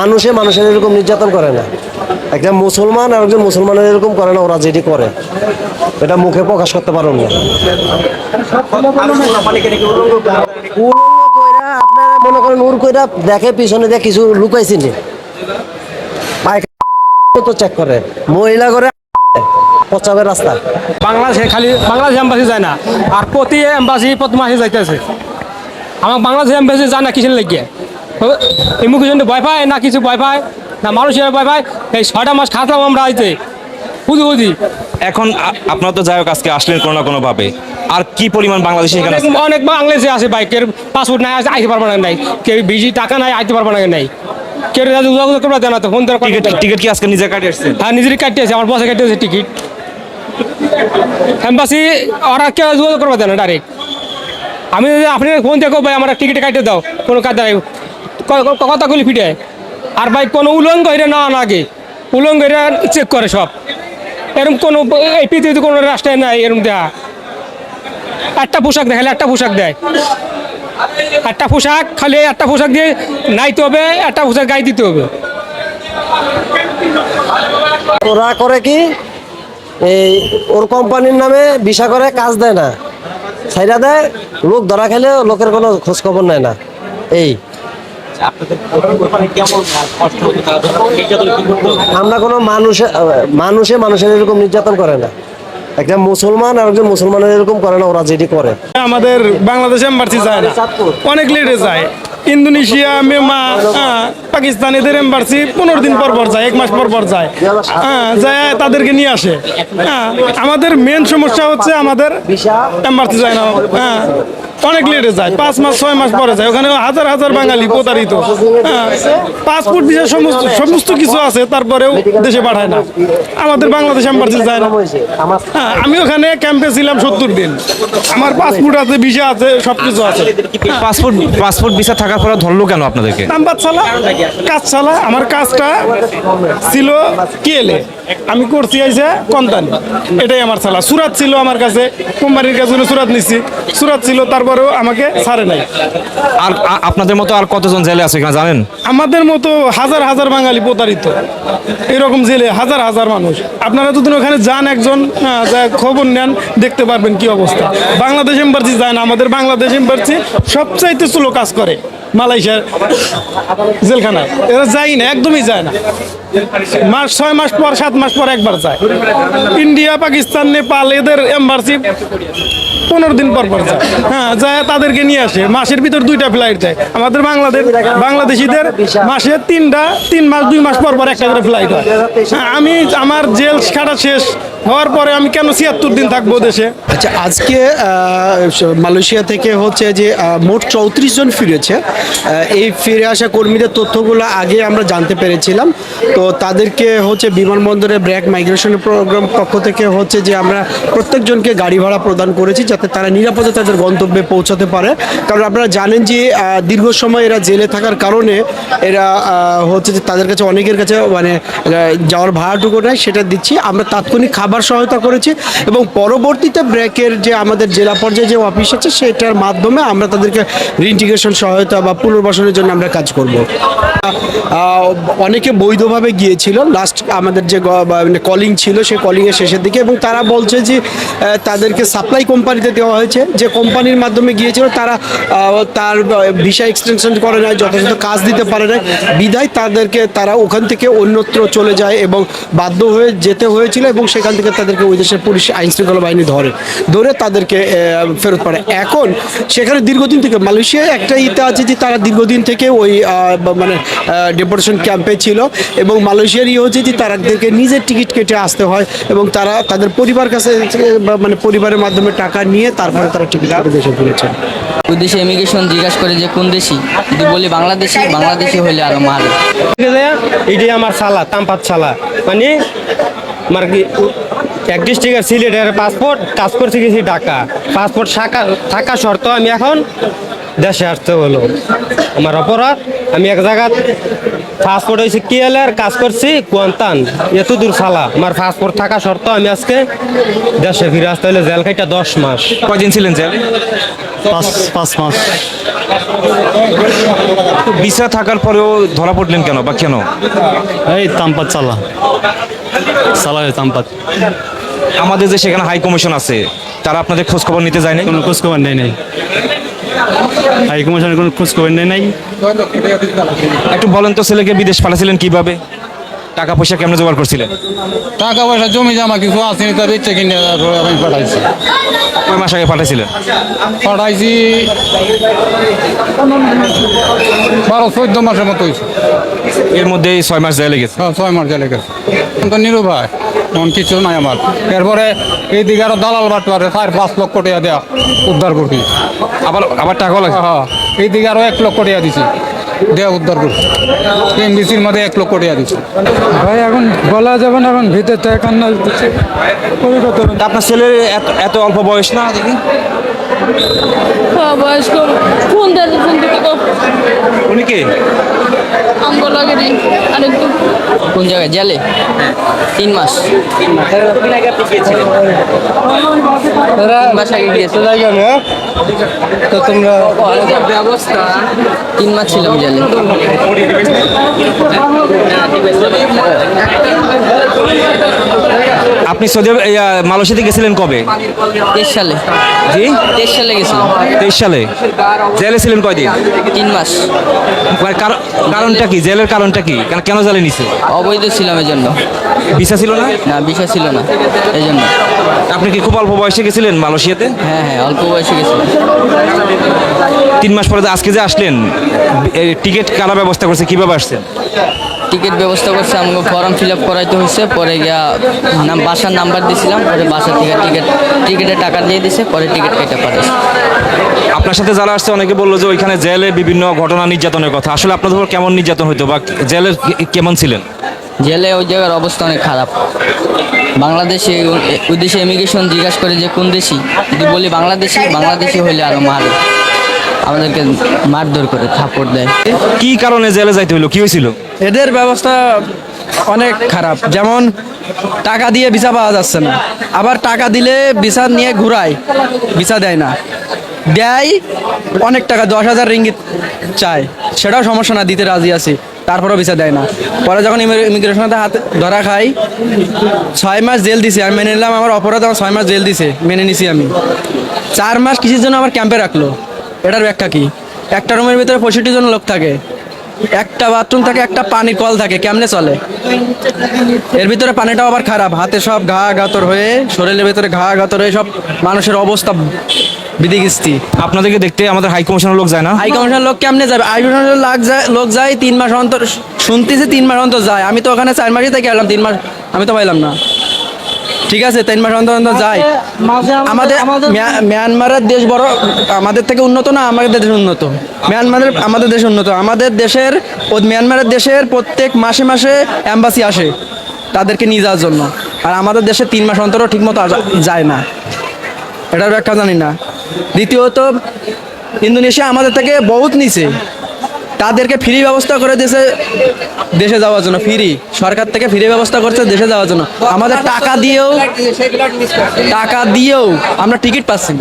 মানুষে মানুষের এরকম নির্যাতন করে না। একটা মুসলমান আর একজন মুসলমানের এরকম করে না, ওরা যেটি করে। এটা মুখে প্রকাশ করতে পারুন না। আপনারা মনে করেন উর কইরা দেখে, পিছনে দিয়ে কিছু লুকাইছি নি। তো চেক করে। মহিলা করে পচাবের রাস্তা। বাংলাদেশে খালি বাংলাদেশ এম্বাসি যায় না। আর প্রতি এম্বাসি প্রতি মাসে যাইতেছে। আমার বাংলাদেশ এম্বাসি যায় না কিসের লেগে ইমিগ্রেশন ভয় পায় না কিছু ভয় পায় না মানুষের ভয় পায় এই ছয়টা মাস খাতলাম আমরা আইতে বুঝি বুঝি? এখন আপনারা তো যাই হোক আজকে আসলেন কোনো না কোনো ভাবে আর কি পরিমাণ বাংলাদেশি এখানে অনেক বাংলাদেশে আছে বাইকের পাসপোর্ট নাই আইতে পারবে না নাই। কেউ বিজি টাকা নাই আইতে পারবে না নাই। কেউ যোগাযোগ করবে জানা তো ফোন টিকিট টিকিট কি আজকে নিজে কাটে আসছেন হ্যাঁ নিজেরই কাটতে আছে আমার বসে কাটতে আছে টিকিট। এম্বাসি ওরা কেউ যোগাযোগ করবে না ডাইরেক্ট আমি আপনি ফোন দেখো ভাই আমার টিকিট কাটিয়ে দাও কোনো কাজ নাই। কথাগুলি ফিটে। আর ভাই কোনো উলঙ্গ হইলে না আগে উলঙ্গ হইলে চেক করে সব। এরকম কোনো এই পৃথিবীতে কোনো রাস্তায় নাই এরকম দেয়া একটা পোশাক দেখালে একটা পোশাক দেয়। একটা পোশাক, খালি একটা পোশাক দিয়ে নাইতে হবে, একটা পোশাক গায়ে দিতে হবে। ওরা করে কি? এই ওর কোম্পানির নামে ভিসা করে, কাজ দেয় না। সাইডা দেয়, লোক ধরা খেলে লোকের কোনো খোঁজখবর নেয় না। এই। আমরা কোনো মানুষে মানুষে মানুষের এরকম নির্যাতন করে না। একটা মুসলমান আর একজন মুসলমানের এরকম করে না ওরা যেটি করে। আমাদের বাংলাদেশ এম্বাসি যায় না। অনেক লেটে যায়। ইন্দোনেশিয়া মেমা হ্যাঁ, পাকিস্তানিদের এম্বাসি পনেরো দিন পর পর যায় এক মাস পর পর যায়। হ্যাঁ যায় তাদেরকে নিয়ে আসে। হ্যাঁ আমাদের মেন সমস্যা হচ্ছে আমাদের এম্বাসি যায় না। হ্যাঁ অনেক লেটে যায় পাঁচ মাস ছয় মাস পরে যায়। ওখানে হাজার হাজার বাঙালি প্রতারিত। হ্যাঁ পাসপোর্ট ভিসা সমস্ত সমস্ত কিছু আছে তারপরেও দেশে পাঠায় না। আমাদের বাংলাদেশ এম্বাসি যায় না। হ্যাঁ আমি ওখানে ক্যাম্পে ছিলাম সত্তর দিন। আমার পাসপোর্ট আছে ভিসা আছে সবকিছু আছে। পাসপোর্ট পাসপোর্ট ভিসা থাকার পরে ধরলো কেন আপনাদেরকে? কাজ চালা আমার কাজটা ছিল কেলে আমি করছি আইসে কন্তানি এটাই আমার চালা সুরাত ছিল আমার কাছে। কোম্পানির কাছে সুরাত নিছি। সুরাত ছিল তারপরেও আমাকে ছাড়ে নাই। আর আপনাদের মতো আর কতজন জেলে আছে এখানে জানেন? আমাদের মতো হাজার হাজার বাঙালি প্রতারিত। এরকম জেলে হাজার হাজার মানুষ। আপনারা যদি ওখানে যান একজন খবর নেন দেখতে পারবেন কি অবস্থা। বাংলাদেশ এম্বাসি যায় না আমাদের বাংলাদেশ এম্বাসি সবচাইতে চুলো কাজ করে। মালয়েশিয়ার জেলখানায় এরা যায় না একদমই যায় না। মাস ছয় মাস পর সাত মাস পর একবার যায়। ইন্ডিয়া পাকিস্তান নেপাল এদের এম্বাসি পনেরো দিন পর পর যায়। হ্যাঁ যায় তাদেরকে নিয়ে আসে। মাসের ভিতর দুইটা ফ্লাইট যায়। আমাদের বাংলাদেশ বাংলাদেশিদের মাসে তিনটা তিন মাস দুই মাস পর পর একটা করে ফ্লাইট হয়। হ্যাঁ, আমি আমার জেল খাটা শেষ হওয়ার পরে আমি কেন ছিয়াত্তর দিন থাকব দেশে? আচ্ছা আজকে মালয়েশিয়া থেকে হচ্ছে যে মোট চৌত্রিশ জন ফিরেছে। এই ফিরে আসা কর্মীদের তথ্যগুলো আগে আমরা জানতে পেরেছিলাম। তো তাদেরকে হচ্ছে বিমানবন্দরে ব্র্যাক মাইগ্রেশন প্রোগ্রাম পক্ষ থেকে হচ্ছে যে আমরা প্রত্যেকজনকে গাড়ি ভাড়া প্রদান করেছি যাতে তারা নিরাপদে তাদের গন্তব্যে পৌঁছাতে পারে। কারণ আপনারা জানেন যে দীর্ঘ সময় এরা জেলে থাকার কারণে এরা হচ্ছে যে তাদের কাছে অনেকের কাছে মানে যাওয়ার ভাড়াটুকু নেয় সেটা দিচ্ছি। আমরা তাৎক্ষণিক খাবার সহায়তা করেছি এবং পরবর্তীতে ব্র্যাকের যে আমাদের জেলা পর্যায়ে যে অফিস আছে, সেটার মাধ্যমে আমরা তাদেরকে রিইন্টিগ্রেশন সহায়তা পুনর্বাসনের জন্য আমরা কাজ করব। অনেকে বৈধভাবে গিয়েছিল। লাস্ট আমাদের যে কলিং ছিল সেই কলিংয়ের শেষের দিকে এবং তারা বলছে যে তাদেরকে সাপ্লাই কোম্পানিতে দেওয়া হয়েছে। যে কোম্পানির মাধ্যমে গিয়েছিল, তারা তার ভিসা এক্সটেনশন করে নাই, যথাযথ কাজ দিতে পারে না বিদায় তাদেরকে, তারা ওখান থেকে অন্যত্র চলে যায় এবং বাধ্য হয়ে যেতে হয়েছিল এবং সেখান থেকে তাদেরকে ওই দেশের পুলিশ আইন শৃঙ্খলা বাহিনী ধরে ধরে তাদেরকে ফেরত পাঠায়। এখন সেখানে দীর্ঘদিন থেকে মালয়েশিয়ায় একটা ইতে আছে যে তারা দীর্ঘদিন থেকে ওই মানে ডেপুটেশন ক্যাম্পে ছিল এবং মালয়েশিয়ার ইয়ে হচ্ছে যে তাদেরকে নিজের টিকিট কেটে আসতে হয় এবং তারা তাদের পরিবার কাছে বা মানে পরিবারের মাধ্যমে টাকা নিয়ে তারপরে তারা টিকিট কেটে দেশে ফিরেছে ওই দেশে ইমিগ্রেশন জিজ্ঞাসা করে যে কোন দেশি? যদি বলি বাংলাদেশি বাংলাদেশি হলে আরও মারে এটাই আমার সালা তামপাত সালা। মানে আমার কি এক ডিস্ট্রিক্টের সিলেটের পাসপোর্ট কাজ করতে গেছি ঢাকা। পাসপোর্ট থাকা থাকা শর্ত আমি এখন দেশে আসতে হলো। আমার অপরাধ আমি এক জায়গা পাসপোর্ট হয়েছে কি এলে আর কাজ করছি কোয়ান্তান। এত দূর সালা আমার পাসপোর্ট থাকা শর্ত আমি আজকে দেশে ফিরে আসতে হলে জেল খাইটা দশ মাস। কয়দিন ছিলেন জেল? পাঁচ পাঁচ মাস। ভিসা থাকার পরেও ধরা পড়লেন কেন বা কেন? এই তামপাত চালা। চালা তামপাত। আমাদের যে সেখানে হাই কমিশন আছে তারা আপনাদের খোঁজ খবর নিতে যায়নি কোনো খোঁজ খবর নেই নাই। হাই কমিশনের কোনো খোঁজ খবর নেই। নাই একটু বলেন তো ছেলেকে বিদেশ পাঠাছিলেন কীভাবে? টাকা পয়সা কেমনে জোগাড় করছিলেন? টাকা পয়সা জমি জমা কিছু আসেনি তার ইচ্ছে কিনে তারপরে আমি পাঠাইছি। কয় মাস আগে পাঠাইছিলেন? পাঠাইছি বারো চোদ্দ মাসের মতো হয়েছে এর মধ্যেই ছয় মাস জেলে গেছে। হ্যাঁ, ছয় মাস জেলে গেছে। এখন তো নিরুপায়। এমন কিছু নাই আমার। এরপরে এইদিকে আরও দালাল বাটবারে চার পাঁচ লক্ষ টাকা দেওয়া উদ্ধার করছি। আবার আবার টাকাও লাগে হ্যাঁ এই দিকে আরও এক লক্ষ টাকা দিছি দেওয়া উদ্ধার করছি। এমবিসির মধ্যে এক লক্ষ টাকা দিছি। ভাই এখন বলা যাবে না এখন ভিতর তা আপনার ছেলের এত এত অল্প বয়স না দেখি? হ্যাঁ বয়স্ক। ফোন দেয় ফোন দিতে তো উনি কে আমগো লাগে রে আরেকটু কোন জায়গায়? জেলে? তিন মাস। তিন মাস আগে গিয়েছে। তো তোমরা ব্যবস্থা তিন মাস ছিলাম জেলে। আপনি সৌদি মালয়েশিয়াতে গেছিলেন কবে? তেইশ সালে। জি? তেইশ সালে গেছিলাম। তেইশ সালে? জেলে ছিলেন কয়দিন? তিন মাস। মানে কারণটা কি? জেলের কারণটা কি? কেন- কেন জেলে নিছে? অবৈধ ছিলাম এই জন্য ভিসা ছিল না? না বিষয় ছিল না এই জন্য আপনি কি খুব অল্প বয়সে গেছিলেন মালয়েশিয়াতে? হ্যাঁ হ্যাঁ অল্প বয়সে গেছিলাম। তিন মাস পরে আজকে যে আসলেন টিকিট কারা ব্যবস্থা করছে কীভাবে আসছেন? টিকিট ব্যবস্থা করছে আমাকে ফর্ম ফিল আপ করাইতে হয়েছে পরে গিয়া নাম বাসার নাম্বার দিয়েছিলাম পরে বাসা থেকে টিকিট টিকিটের টাকা দিয়ে দিছে পরে টিকিট কেটে পাঠাইছে। আপনার সাথে যারা আসছে অনেকে বলল যে ওইখানে জেলে বিভিন্ন ঘটনা নির্যাতনের কথা। আসলে আপনাদের উপর কেমন নির্যাতন হইতো বা জেলে কেমন ছিলেন? জেলে ওই জায়গার অবস্থা অনেক খারাপ। বাংলাদেশে ওই দেশে ইমিগ্রেশন জিজ্ঞাসা করে যে কোন দেশি? যদি বলি বাংলাদেশি বাংলাদেশি হইলে আরও মারে আমাদেরকে মারধর করে থাপড় দেয়। কি কারণে জেলে যাইতে হইল? কি হয়েছিল এদের ব্যবস্থা অনেক খারাপ। যেমন টাকা দিয়ে ভিসা পাওয়া যাচ্ছে না। আবার টাকা দিলে ভিসা নিয়ে ঘুরায়, ভিসা দেয় না। দেয়, অনেক টাকা, দশ হাজার রিঙ্গিত চায়। সেটাও সমস্যা না, দিতে রাজি আছি। তারপরেও ভিসা দেয় না। পরে যখন ইমিগ্রেশনের হাতে ধরা খাই, ছয় মাস জেল দিছে। আমি মেনে নিলাম আমার অপরাধ, আমার ছয় মাস জেল দিছে। মেনে নিছি আমি। চার মাস কিসের জন্য আমার ক্যাম্পে রাখল? এটার ব্যাখ্যা কি? একটা রুমের ভিতরে পঁয়ষট্টি জন লোক থাকে। একটা বাথরুম থাকে একটা পানির কল থাকে কেমনে চলে? এর ভিতরে পানিটাও আবার খারাপ হাতে সব ঘা গাতর হয়ে শরীরের ভিতরে ঘা গাতর হয়ে সব মানুষের অবস্থা বিধিকিস্তি আপনাদেরকে দেখতে আমাদের হাই কমিশনের লোক যায় না? হাই কমিশনের লোক কেমনে যাবে? হাই কমিশনের লোক যায় লোক যায় তিন মাস অন্তর শুনতেছি তিন মাস অন্তর যায়। আমি তো ওখানে চার মাসই থেকে এলাম তিন মাস আমি তো পাইলাম না। ঠিক আছে তিন মাস অন্তর অন্তর যায় আমাদের মিয়া- মিয়ানমারের দেশ বড় আমাদের থেকে উন্নত না আমাদের দেশ উন্নত? মিয়ানমারের আমাদের দেশ উন্নত। আমাদের দেশের মিয়ানমারের দেশের প্রত্যেক মাসে মাসে অ্যাম্বাসি আসে তাদেরকে নিয়ে যাওয়ার জন্য। আর আমাদের দেশে তিন মাস অন্তরও ঠিকমতো যায় না। এটার ব্যাখ্যা জানি না। দ্বিতীয়ত ইন্দোনেশিয়া আমাদের থেকে বহুত নিচে। তাদেরকে ফ্রি ব্যবস্থা করে দিয়েছে দেশে যাওয়ার জন্য ফ্রি সরকার থেকে ফ্রি ব্যবস্থা করছে দেশে যাওয়ার জন্য। আমাদের টাকা দিয়েও টাকা দিয়েও আমরা টিকিট পাচ্ছি